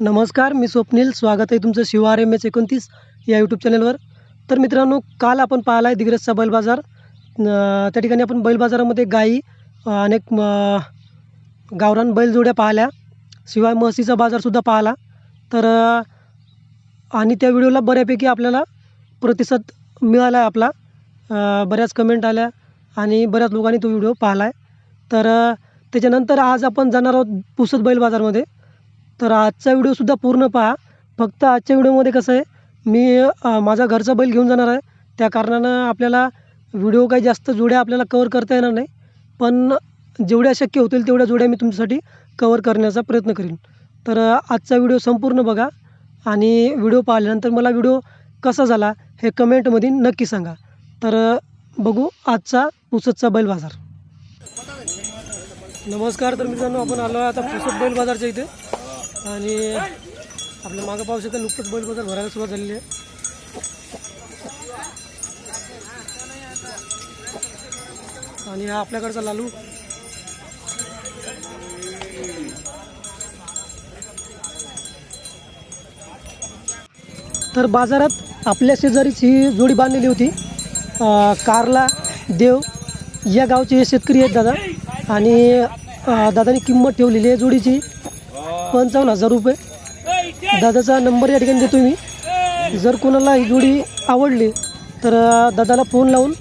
नमस्कार मी स्वप्नील. स्वागत आहे तुमचं शिवार एम एस एकोणतीस या यूट्यूब चॅनलवर तर मित्रांनो काल आपण पाहिला आहे दिग्रजचा बैल बाजार. त्या ठिकाणी आपण बैल बाजारामध्ये गाई अनेक म, गावरान बैलजोड्या पाहिल्या. शिवाय म्हशीचा बाजारसुद्धा पाहिला. तर आणि त्या व्हिडिओला बऱ्यापैकी आपल्याला प्रतिसाद मिळाला आहे आपला बऱ्याच कमेंट आल्या आणि बऱ्याच लोकांनी तो व्हिडिओ पाहिला आहे तर त्याच्यानंतर आज आपण जाणार आहोत पुसद बैल बाजारमध्ये. तर आजचा व्हिडिओसुद्धा पूर्ण पहा. फक्त आजच्या व्हिडिओमध्ये कसं आहे मी माझा घरचा बैल घेऊन जाणार आहे. त्या कारणानं आपल्याला व्हिडिओ काही जास्त जोड्या आपल्याला कवर करता येणार नाही. पण जेवढ्या शक्य होतील तेवढ्या जोड्या मी तुमच्यासाठी कवर करण्याचा प्रयत्न करीन. तर आजचा व्हिडिओ संपूर्ण बघा आणि व्हिडिओ पाहिल्यानंतर मला व्हिडिओ कसा झाला हे कमेंटमध्ये नक्की सांगा. तर बघू आजचा पुसदचा बैल बाजार. नमस्कार तर मित्रांनो आपण आलो आहे आता पुसद बैल बाजारच्या इथे. आणि आपल्या मागं पाहू शकता नुकतंच बैल बाजार भरायला सुरुवात झालेली आहे. आणि हा आपल्याकडचा लालू. तर बाजारात आपल्या शेजारीच ही जोडी बांधलेली होती. कारला देव या गावचे हे शेतकरी आहेत दादा. आणि अं, दादानी किंमत ठेवलेली आहे जोडीची. पंचावन्न हजार रुपये. दादाचा नंबर या ठिकाणी देतो मी. जर कोणाला ही जोडी आवडली तर दादाला फोन लावून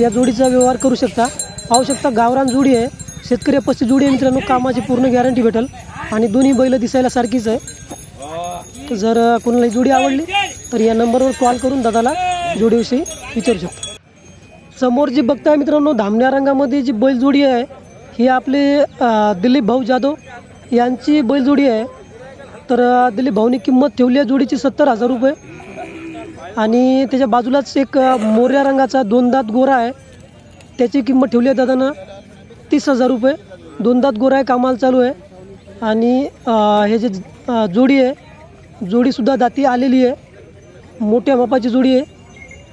या जोडीचा व्यवहार करू शकता. पाहू शकता गावरान जोडी आहे. शेतकरी पस्ती जोडी आहे मित्रांनो. कामाची पूर्ण गॅरंटी भेटेल. आणि दोन्ही बैल दिसायला सारखीच आहे. तर जर कोणाला ही जोडी आवडली तर या नंबरवर कॉल करून दादाला जोडीविषयी विचारू शकता. समोर जी बघताय मित्रांनो धामण्या रंगामध्ये जी बैल जोडी आहे ही आपले दिलीप भाऊ जाधव यांची बैलजोडी आहे. तर अं, दिलीप भाऊनी किंमत ठेवली आहे जोडीची सत्तर हजार रुपये. आणि त्याच्या बाजूलाच एक मोऱ्या रंगाचा दोन दात गोरा आहे. त्याची किंमत ठेवली आहे दादानं तीस हजार रुपये. दोन दात गोरा आहे कामाला चालू आहे. आणि हे जे जोडी आहे जोडीसुद्धा दाती आलेली आहे. मोठ्या मापाची जोडी आहे.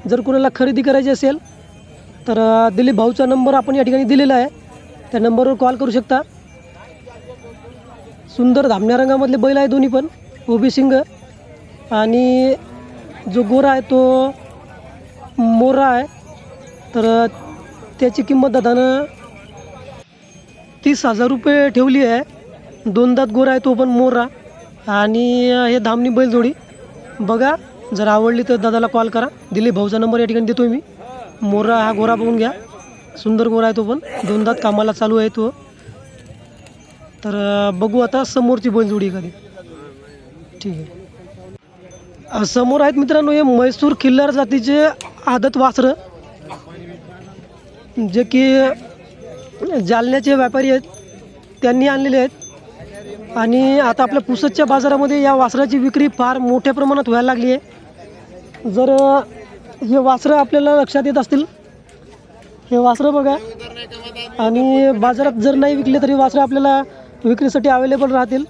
जर कोणाला खरेदी करायची असेल तर दिलीप भाऊचा नंबर आपण या ठिकाणी दिलेला आहे. त्या नंबरवर कॉल करू शकता. सुंदर धामण्या रंगामधले बैल आहे दोन्ही पण ओबी सिंग आणि जो गोरा आहे तो मोरा आहे. तर त्याची किंमत दादानं तीस हजार रुपये ठेवली आहे. दोन दात गोरा आहे तो पण मोरा आणि हे धामणी बैलजोडी. बघा जर आवडली तर दादाला कॉल करा. दिलीप भाऊचा नंबर या ठिकाणी देतो मी. मोरा हा गोरा बघून घ्या. सुंदर गोरा आहे तो पण. दोन दात कामाला चालू आहे तो. तर बघू आता समोरची बैलजोडी एखादी. ठीक आहे. समोर आहेत मित्रांनो हे म्हैसूर खिल्लार जातीचे आदत वासरं. जे की जालन्याचे व्यापारी आहेत. त्यांनी आणलेले आहेत. आणि आता आपल्या पुसदच्या बाजारामध्ये या वासराची विक्री फार मोठ्या प्रमाणात व्हायला लागली आहे. जर हे वासरं आपल्याला लक्षात येत असतील हे वासरं बघा. आणि बाजारात जर नाही विकले तरी वासरं आपल्याला विक्रीसाठी अवेलेबल राहतील.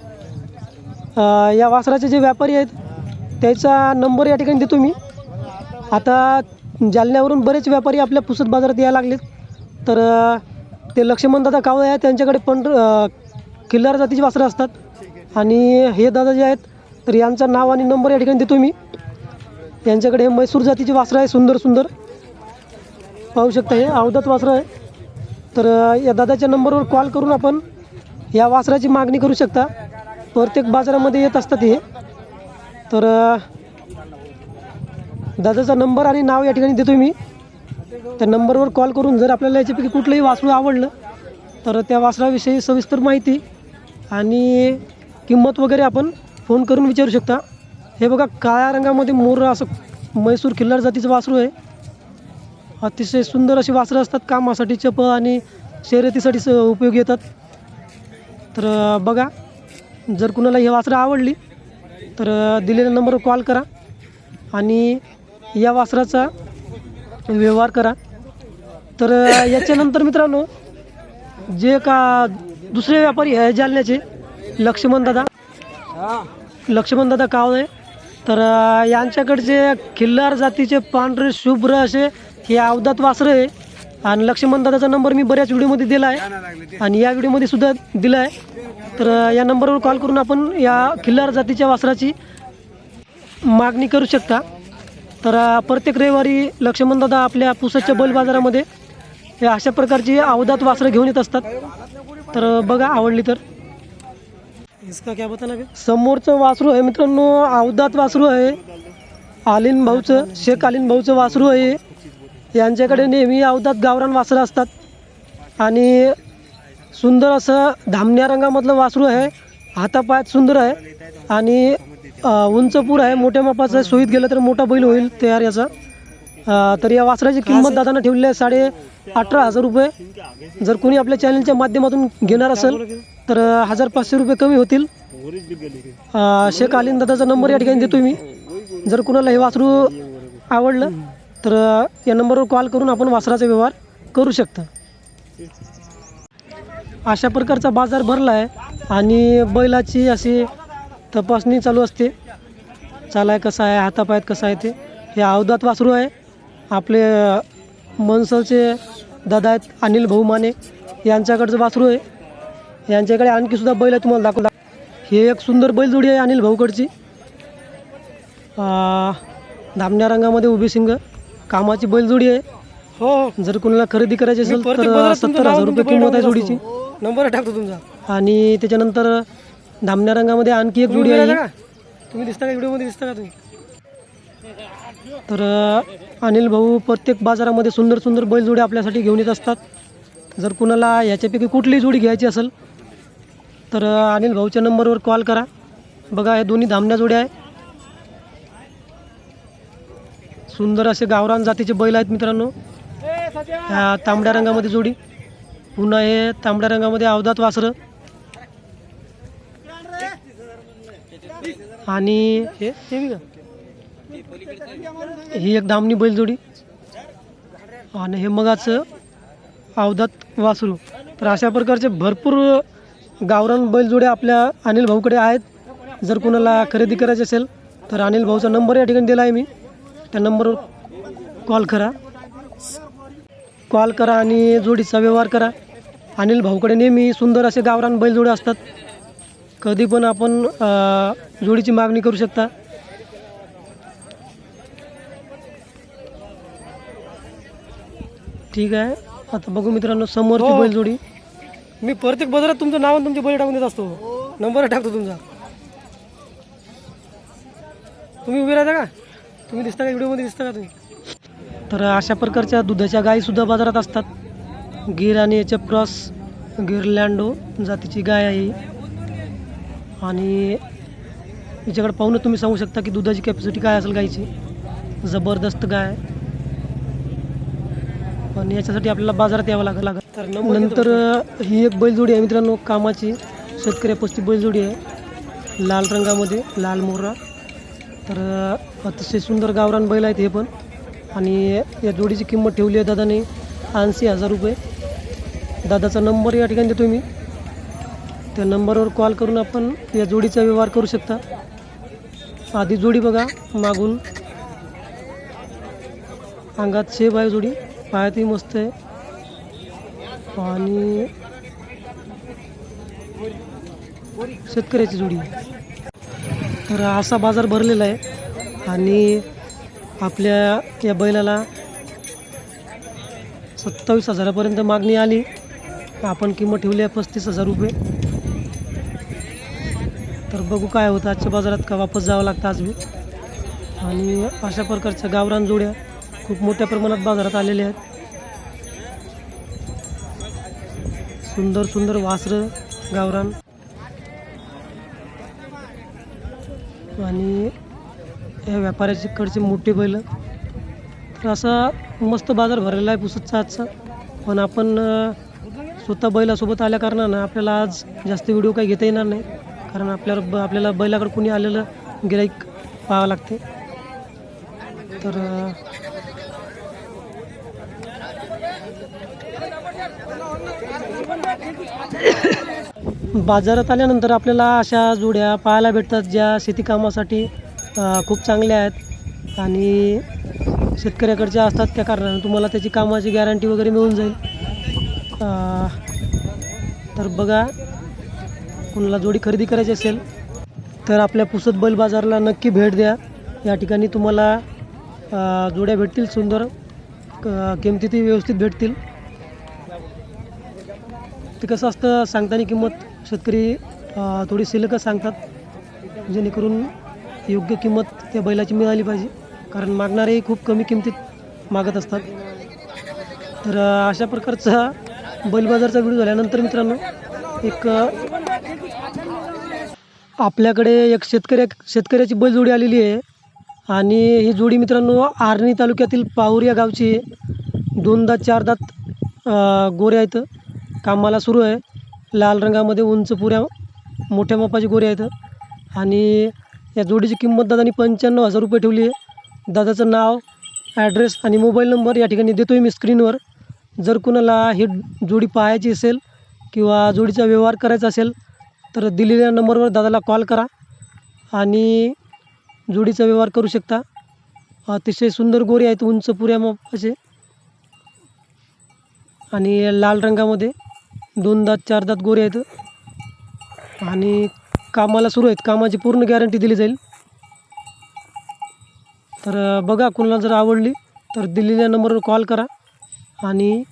या वासराचे जे व्यापारी आहेत त्याचा नंबर या ठिकाणी देतो मी. आता जालन्यावरून बरेच व्यापारी आपल्या पुसद बाजारात यायला लागलेत. तर ते लक्ष्मण दादा कावळे आहेत त्यांच्याकडे पण किल्लार जातीची वासरं असतात. आणि हे दादा जे आहेत तर यांचं नाव आणि नंबर या ठिकाणी देतो मी. यांच्याकडे हे म्हैसूर जातीची वासरं आहे सुंदर सुंदर. पाहू शकता हे अवधत वासरं आहे. तर या दादाच्या नंबरवर कॉल करून आपण या वासराची मागणी करू शकता. प्रत्येक बाजारामध्ये येत असतात हे. तर दादाचा नंबर आणि नाव या ठिकाणी देतो मी. त्या नंबरवर कॉल करून जर आपल्याला याच्यापैकी कुठलंही वासरू आवडलं तर त्या वासराविषयी सविस्तर माहिती आणि किंमत वगैरे आपण फोन करून विचारू शकता. हे बघा काळ्या रंगामध्ये मोर असं म्हैसूर खिल्लार जातीचं वासरू आहे. अतिशय सुंदर अशी वासरं असतात. कामासाठी चप आणि शर्यतीसाठी स उपयोगी येतात. तर बघा जर कुणाला ही वासरं आवडली तर दिलेल्या नंबरवर कॉल करा आणि या वासराचा व्यवहार करा. तर याच्यानंतर मित्रांनो जे का दुसरे व्यापारी आहे जालन्याचे लक्ष्मण दादा लक्ष्मण दादा कावळे तर यांच्याकडचे खिल्लार जातीचे पांढरे शुभ्र असे हे अवधात वासरं आहे. आणि लक्ष्मण दादाचा नंबर मी बऱ्याच व्हिडिओमध्ये दिला आहे. आणि या व्हिडिओमध्ये सुद्धा दिला आहे तर या नंबरवर कॉल करून आपण या खिल्लार जातीच्या वासराची मागणी करू शकता. तर प्रत्येक रविवारी लक्ष्मणदादा आपल्या पुसदच्या बैल बाजारामध्ये अशा प्रकारची अवधात वासरं घेऊन येत असतात. तर बघा आवडली तर. इसका क्या बताना समोरचं वासरू आहे मित्रांनो अवधात वासरू आहे. आलीन भाऊचं शेख आलीन भाऊचं वासरू आहे. यांच्याकडे नेहमी अवधात गावरान वासरं असतात. आणि सुंदर असं धामण्या रंगामधलं वासरू आहे. हातापायात सुंदर आहे. आणि उंचपूर आहे. मोठ्या मापाचं आहे. सोयीत गेलं तर मोठा बैल होईल तयार याचा. तर या वासराची किंमत दादानं ठेवली आहे साडे अठरा हजार रुपये. जर कोणी आपल्या चॅनलच्या माध्यमातून घेणार असेल तर हजार पाचशे रुपये कमी होतील. शेख आलीन दादाचा नंबर या ठिकाणी देतो मी. जर कुणाला हे वासरू आवडलं तर या नंबरवर कॉल करून आपण वासराचा व्यवहार करू शकता. अशा प्रकारचा बाजार भरला आहे आणि बैलाची अशी तपासणी चालू असते. चालाय कसा आहे हातापायात कसं आहे ते. हे अवधात वासरू आहे. आपले मनसलचे दादा आहेत अनिल भाऊ माने. यांच्याकडचं वासरू आहे. यांच्याकडे आणखी सुद्धा बैल आहे तुम्हाला दाखवला हे एक सुंदर बैलजोडी आहे अनिल भाऊकडची. धामण्या रंगामध्ये उभी सिंग कामाची बैलजोडी आहे. हो जर कोणाला खरेदी करायची असेल तर सत्तर हजार रुपये किंमत आहे जोडीची. नंबर टाकतो तुमचा. आणि त्याच्यानंतर धामण्या रंगामध्ये आणखी एक जोडी आहे. तुम्ही दिसता का? व्हिडिओमध्ये दिसता का तुम्ही? तर अ, अनिल भाऊ प्रत्येक बाजारामध्ये सुंदर सुंदर बैलजोडी आपल्यासाठी घेऊन येत असतात. जर कुणाला ह्याच्यापैकी कुठलीही जोडी घ्यायची असेल तर अ, अनिल भाऊच्या नंबरवर कॉल करा. बघा हे दोन्ही धामण्या जोड्या आहे. सुंदर असे गावरान जातीचे बैल आहेत मित्रांनो. ह्या तांबड्या रंगामध्ये जोडी. पुन्हा हे तांबड्या रंगामध्ये अवधात वासरं. आणि हे ही एक दामणी बैलजोडी आणि हे मगाचं अवधात वासरू. तर अशा प्रकारचे भरपूर गावरान बैलजोड्या आपल्या अनिल भाऊकडे आहेत. जर कोणाला खरेदी करायची असेल तर अनिल भाऊचा नंबर या ठिकाणी दिला आहे मी. त्या नंबरवर कॉल करा. कॉल करा आणि जोडीचा व्यवहार करा. अनिल भाऊकडे नेहमी सुंदर असे गावरान बैलजोडे असतात. कधी पण आपण जोडीची मागणी करू शकता. ठीक आहे. आता बघू मित्रांनो समोरची बैलजोडी. मी प्रत्येक बाजारात तुमचं नाव आणि तुमचे बैल टाकून देत असतो. नंबर टाकतो तुमचा. तुम्ही उभे राहता का? तुम्ही दिसता का? व्हिडिओमध्ये दिसता का तुम्ही? तर अशा प्रकारच्या दुधाच्या गायीसुद्धा बाजारात असतात. गिर आणि याच्या क्रॉस गिरलँडो जातीची गाय आहे. आणि याच्याकडे पाहून तुम्ही सांगू शकता की दुधाची कॅपॅसिटी काय असेल गायची. जबरदस्त गाय. पण याच्यासाठी आपल्याला बाजारात यावं लागेल. लागत तर नंतर ही एक बैलजोडी आहे मित्रांनो कामाची. शेतकरी पस्ती बैलजोडी आहे. लाल रंगामध्ये लाल मोरा तर अतिशय सुंदर गावरान बैल आहेत हे पण. आणि या जोडीची किंमत ठेवली आहे दादाने ऐंशी हजार रुपये. दादाचा नंबर या ठिकाणी देतो मी. त्या नंबरवर कॉल करून आपण या जोडीचा व्यवहार करू शकता. आधी जोडी बघा मागून. अंगात शेप आहे जोडी. पायातही मस्त आहे. आणि शेतकऱ्याची जोडी. आहे. तर असा बाजार भरलेला आहे. आणि आपल्या या बैलाला सत्तावीस हजारापर्यंत मागणी आली. आपण किंमत ठेवली आहे पस्तीस हजार रुपये. तर बघू काय होतं. आजच्या बाजारात का वापस जावं लागतं आज बी. आणि अशा प्रकारच्या गावरान जोड्या खूप मोठ्या प्रमाणात बाजारात आलेल्या आहेत. सुंदर सुंदर वासरं गावरान. आणि या व्यापाऱ्याकडचे मोठे बैल. तर असा मस्त बाजार भरलेला आहे पुसतचा. आजचा पण आपण स्वतः बैलासोबत आल्या कारणानं आपल्याला आज जास्त व्हिडिओ काही घेता येणार नाही. कारण आपल्याला ब आपल्याला बैलाकडे कुणी आलेलं गिराईक पाहावं लागते. तर बाजारात आल्यानंतर आपल्याला अशा जोड्या पाहायला भेटतात ज्या शेतीकामासाठी खूप चांगल्या आहेत. आणि शेतकऱ्याकडच्या असतात त्या कारणानं तुम्हाला त्याची कामाची गॅरंटी वगैरे मिळून जाईल. तर बघा कुणाला जोडी खरेदी करायची असेल तर आपल्या पुसत बैल बाजारला नक्की भेट द्या. या ठिकाणी तुम्हाला जोड्या भेटतील सुंदर किमतीतही व्यवस्थित भेटतील. ते कसं असतं सांगताना किंमत शेतकरी थोडी शिल्लकच सांगतात. जेणेकरून योग्य किंमत त्या बैलाची मिळाली पाहिजे. कारण मागणारेही खूप कमी किमतीत मागत असतात. तर अशा प्रकारचा बैलबाजारचा व्हिडिओ झाल्यानंतर मित्रांनो एक आपल्याकडे एक शेतकऱ्या शेतकऱ्याची बैलजोडी आलेली आहे. आणि ही जोडी मित्रांनो आर्णी तालुक्यातील पाऊर या गावची दोनदा दोन गोऱ्या गोरे आहेत. कामाला सुरू आहे. लाल रंगामध्ये उंच पुऱ्या मोठ्या मापाचे गोरे आहेत. आणि या जोडीची किंमत दादानी पंच्याण्णव हजार रुपये ठेवली आहे. दादाचं नाव ॲड्रेस आणि मोबाईल नंबर या ठिकाणी देतो आहे मी स्क्रीनवर जर कोणाला ही जोडी पाहायची असेल किंवा जोडीचा व्यवहार करायचा असेल तर दिलेल्या नंबरवर दादाला कॉल करा आणि जोडीचा व्यवहार करू शकता. अतिशय सुंदर गोरे आहेत उंच पुऱ्या मापाचे. आणि लाल रंगामध्ये दोन दात चार दात गोरे आहेत. आणि कामाला सुरू आहेत. कामाची पूर्ण गॅरंटी दिली जाईल. तर बघा कोणाला जर आवडली तर दिलेल्या नंबरवर कॉल करा आणि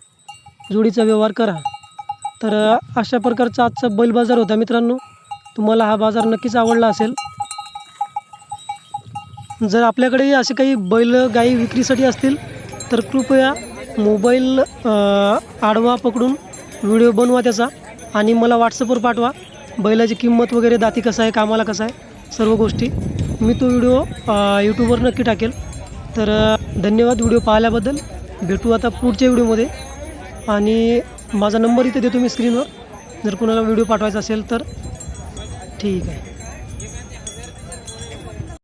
जोडीचा व्यवहार करा. तर अशा प्रकारचा आजचा बैल बाजार होता मित्रांनो. तुम्हाला हा बाजार नक्कीच आवडला असेल. जर आपल्याकडे असे काही बैल गाई विक्रीसाठी असतील तर कृपया मोबाईल आडवा पकडून व्हिडिओ बनवा त्याचा आणि मला व्हॉट्सअपवर पाठवा. बैलाची किंमत वगैरे दाती कसं आहे कामाला कसं आहे सर्व गोष्टी मी तो व्हिडिओ यूट्यूबवर नक्की टाकेल. तर धन्यवाद व्हिडिओ पाहिल्याबद्दल. भेटू आता पुढच्या व्हिडिओमध्ये. आणि माझा नंबर इथे देतो मी स्क्रीनवर जर कोणाला व्हिडिओ पाठवायचा असेल तर ठीक आहे.